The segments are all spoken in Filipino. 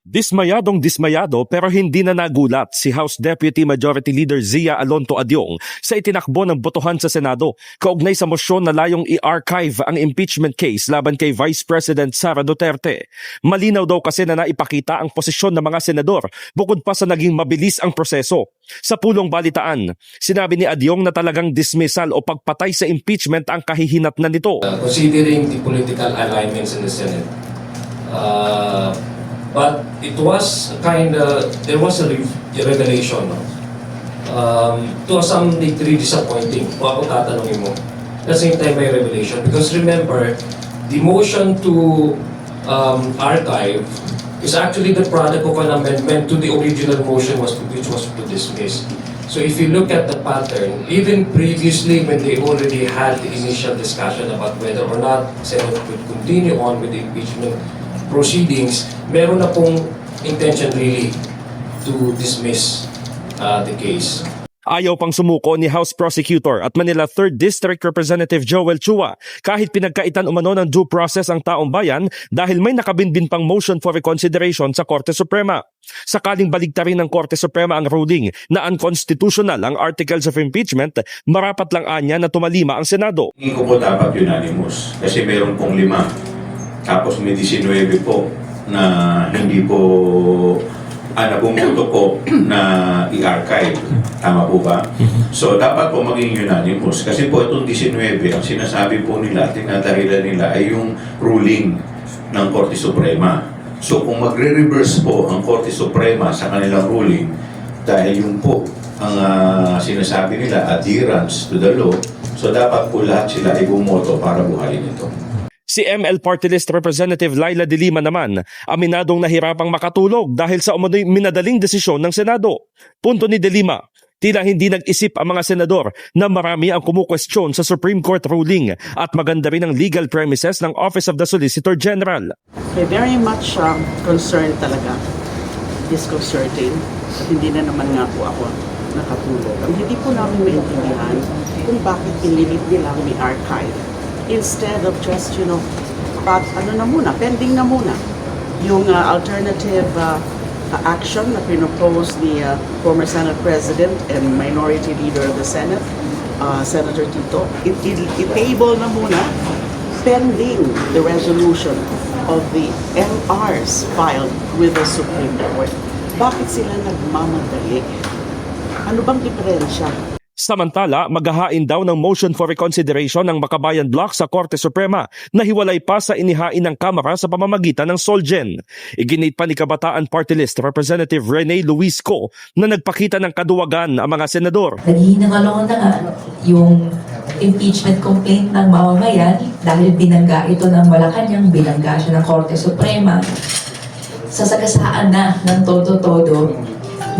Dismayadong dismayado pero hindi na nagulat si House Deputy Majority Leader Zia Alonto Adyong sa itinakbo ng botohan sa Senado kaugnay sa mosyon na layong i-archive ang impeachment case laban kay Vice President Sara Duterte. Malinaw daw kasi na naipakita ang posisyon ng mga senador bukod pa sa naging mabilis ang proseso. Sa pulong balitaan, sinabi ni Adyong na talagang dismissal o pagpatay sa impeachment ang kahihinatnan nito. Uh, considering the political alignments in the Senate. Uh, but it was kind of, there was a, re- a revelation. No? Um, to some degree disappointing. Kung ako tatanungin mo. At the same time, may revelation. Because remember, the motion to um, archive is actually the product of an amendment to the original motion was which was to dismiss. So if you look at the pattern, even previously when they already had the initial discussion about whether or not Senate would continue on with the impeachment proceedings, meron na pong intention really to dismiss uh, the case. Ayaw pang sumuko ni House Prosecutor at Manila 3rd District Representative Joel Chua kahit pinagkaitan umano ng due process ang taong bayan dahil may nakabinbin pang motion for reconsideration sa Korte Suprema. Sakaling baligtarin ng Korte Suprema ang ruling na unconstitutional ang articles of impeachment, marapat lang anya na tumalima ang Senado. Tingin ko po dapat unanimous kasi meron pong lima. Tapos may 19 po na hindi po ah, na bumuto po na i-archive. Tama po ba? So dapat po maging unanimous kasi po itong 19 ang sinasabi po nila, tinatahilan nila ay yung ruling ng Korte Suprema. So kung magre-reverse po ang Korte Suprema sa kanilang ruling dahil yung po ang ah, sinasabi nila adherence to the law, so dapat po lahat sila ay bumoto para buhayin ito. Si ML Party List Representative Laila De Lima naman, aminadong nahirapang makatulog dahil sa umano'y minadaling desisyon ng Senado. Punto ni De Lima, tila hindi nag-isip ang mga senador na marami ang kumukwestiyon sa Supreme Court ruling at maganda rin ang legal premises ng Office of the Solicitor General. Okay, very much um, concerned talaga. Disconcerting. At hindi na naman nga po ako nakatulog. Ang hindi po namin maintindihan kung bakit inilit nilang may archive. Instead of just, you know, pat, ano na muna, pending na muna. Yung uh, alternative uh, action na pinopose ni uh, former Senate President and Minority Leader of the Senate, uh, Senator Tito, it, it, it-table na muna pending the resolution of the MRs filed with the Supreme Court. Bakit sila nagmamadali? Ano bang diferensya? Samantala, maghahain daw ng motion for reconsideration ng Makabayan Block sa Korte Suprema na hiwalay pa sa inihain ng Kamara sa pamamagitan ng Solgen. Iginit pa ni Kabataan Party List Representative Rene Luisco na nagpakita ng kaduwagan ang mga senador. Naghihinangalong na nga yung impeachment complaint ng mamamayan dahil binangga ito ng Malacanang, binangga siya ng Korte Suprema. Sasagasaan na ng todo-todo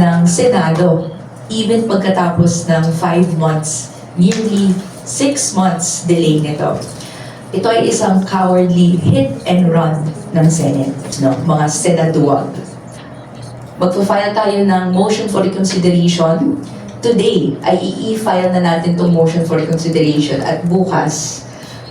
ng Senado even pagkatapos ng five months, nearly six months delay nito. Ito ay isang cowardly hit and run ng Senate, no? mga senaduwag. Magpa-file tayo ng motion for reconsideration. Today ay i-file na natin itong motion for reconsideration at bukas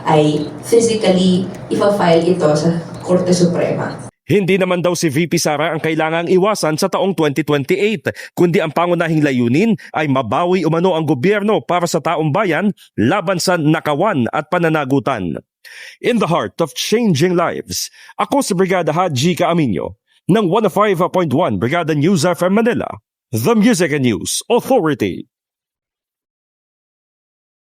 ay physically ipa-file ito sa Korte Suprema. Hindi naman daw si VP Sara ang kailangang iwasan sa taong 2028, kundi ang pangunahing layunin ay mabawi umano ang gobyerno para sa taong bayan laban sa nakawan at pananagutan. In the heart of changing lives, ako si Brigada Haji Kaaminyo ng 105.1 Brigada News FM Manila, The Music and News Authority.